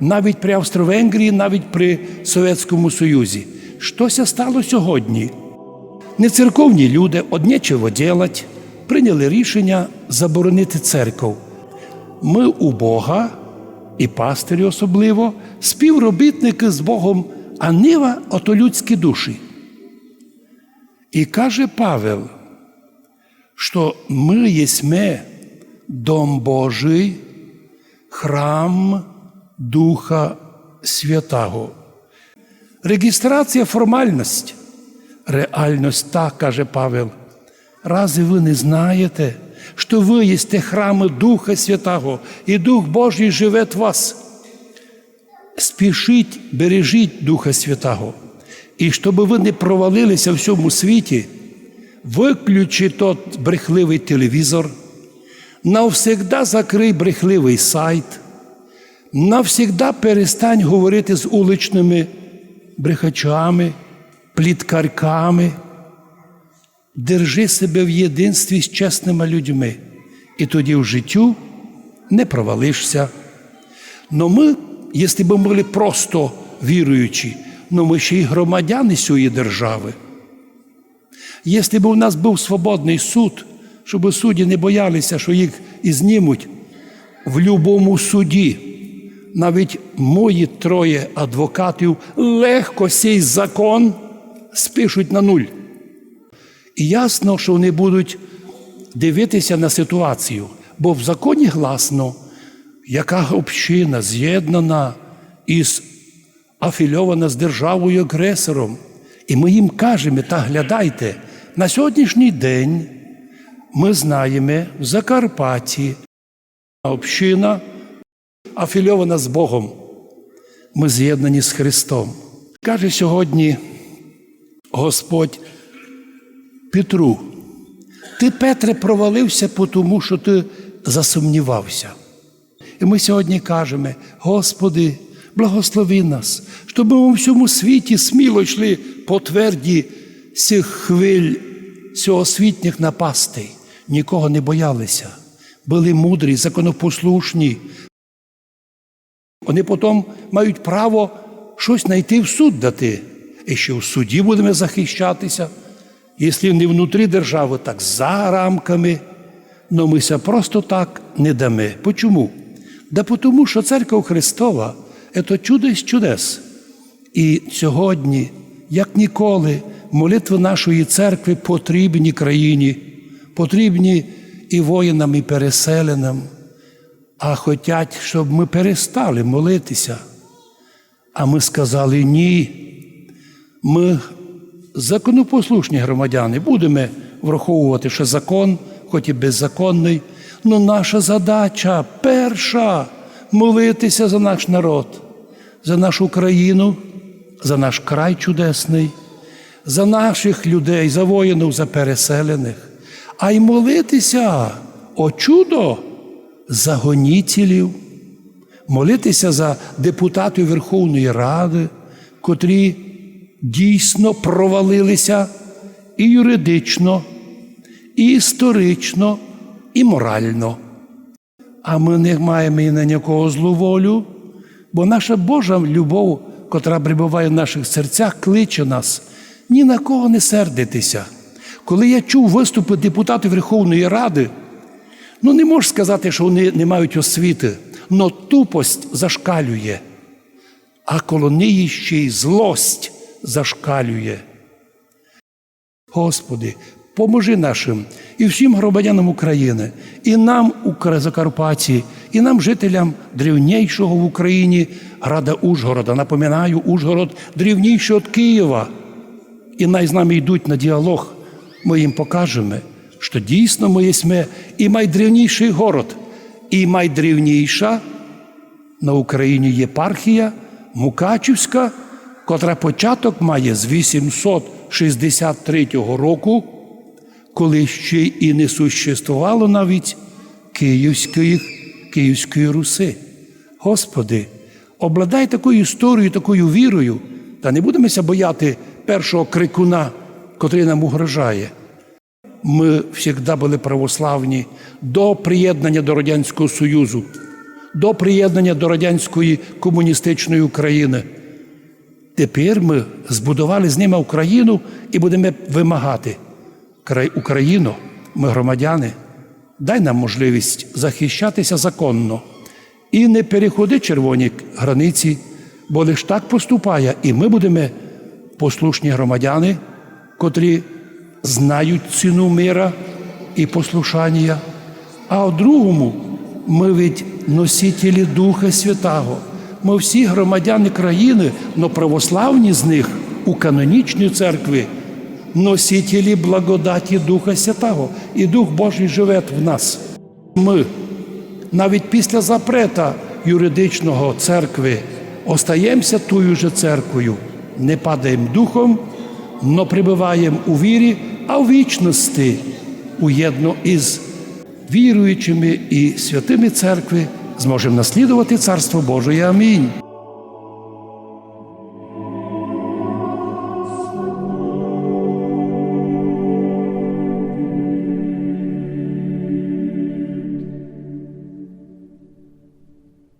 навіть при Австро-Венгрії, навіть при Совєтському Союзі. Щося стало сьогодні. Нецерковні люди, од нічого ділать, прийняли рішення заборонити церков. Ми у Бога, і пастирі особливо, співробітники з Богом, а нива ото людські душі. І каже Павел, що ми єсме дом Божий, храм Духа Святого. Реєстрація формальність. Реальність та, каже Павел. Разве ви не знаєте, що ви єсте храми Духа Святого, і Дух Божий живе в вас? Спішіть, бережіть Духа Святого. І щоб ви не провалилися в всьому світі, виключи тот брехливий телевізор, навсегда закрий брехливий сайт, навсегда перестань говорити з уличними брехачами, пліткарками. Держи себе в єдинстві з чесними людьми, і тоді в життю не провалишся. Но ми, якщо б були просто віруючі, но ми ще й громадяни цієї держави. Якщо б у нас був свободний суд, щоб судді не боялися, що їх і знімуть в будь-якому суді, навіть мої троє адвокатів легко сей закон спишуть на нуль. І ясно, що вони будуть дивитися на ситуацію, бо в законі гласно, яка община з'єднана із афільована з державою агресором. І ми їм кажемо, та глядайте, на сьогоднішній день ми знаємо в Закарпатті община афільована з Богом. Ми з'єднані з Христом. Каже сьогодні Господь Петру, ти, Петре, провалився, тому що ти засумнівався. І ми сьогодні кажемо, Господи, благослови нас, щоб ми у всьому світі сміло йшли по тверді цих хвиль всеосвітніх напастей, нікого не боялися, були мудрі, законопослушні. Вони потім мають право щось знайти в суд дати. І ще в суді будемо захищатися. Якщо не внутрі держави, так за рамками. Но ми ся просто так не дамо. Почому? Да тому, що церква Христова це чудо із чудес. І сьогодні, як ніколи, молитви нашої церкви потрібні країні, потрібні і воїнам, і переселеним, а хочуть, щоб ми перестали молитися. А ми сказали ні. Ми законопослушні громадяни, будемо враховувати, що закон, хоч і беззаконний, але наша задача перша молитися за наш народ, за нашу країну, за наш край чудесний, за наших людей, за воїнів, за переселених, а й молитися о чудо за гонітелів, молитися за депутатів Верховної Ради, котрі дійсно провалилися і юридично, і історично, і морально. А ми не маємо і на нікого злу волю, бо наша Божа любов, котра прибуває в наших серцях, кличе нас ні на кого не сердитися. Коли я чув виступи депутатів Верховної Ради, ну не можу сказати, що вони не мають освіти, но тупость зашкалює, а коло неї ще й злость зашкалює. Господи, поможи нашим і всім громадянам України, і нам, у Закарпатті, і нам, жителям древнішого в Україні Рада Ужгорода. Напоминаю, Ужгород древніший від Києва. І най з нами йдуть на діалог. Ми їм покажемо, що дійсно ми єсме і майдревніший город, і майдревніша на Україні єпархія Мукачівська, котра початок має з 863 року, коли ще і не существувало навіть Київської, Київської Руси. Господи, обладай такою історією, такою вірою, та не будемося бояти першого крикуна, котрий нам угрожає. Ми завжди були православні до приєднання до Радянського Союзу. до приєднання до радянської комуністичної України. Тепер ми збудували з ними Україну і будемо вимагати. Україну, ми громадяни, дай нам можливість захищатися законно і не переходи червоні границі, бо лиш так поступає, і ми будемо послушні громадяни, котрі знають ціну мира і послушання. А в другому ми від носителі Духа Святого. Ми всі громадяни країни, но православні з них у канонічній церкві носителі благодаті Духа Святого, і Дух Божий живе в нас. Ми навіть після запрета юридичного церкви остаємося тою же церквою, не падаємо духом, но прибуваємо у вірі, а в вічності уєдно із віруючими і святими церкви зможемо наслідувати Царство Боже. Амінь.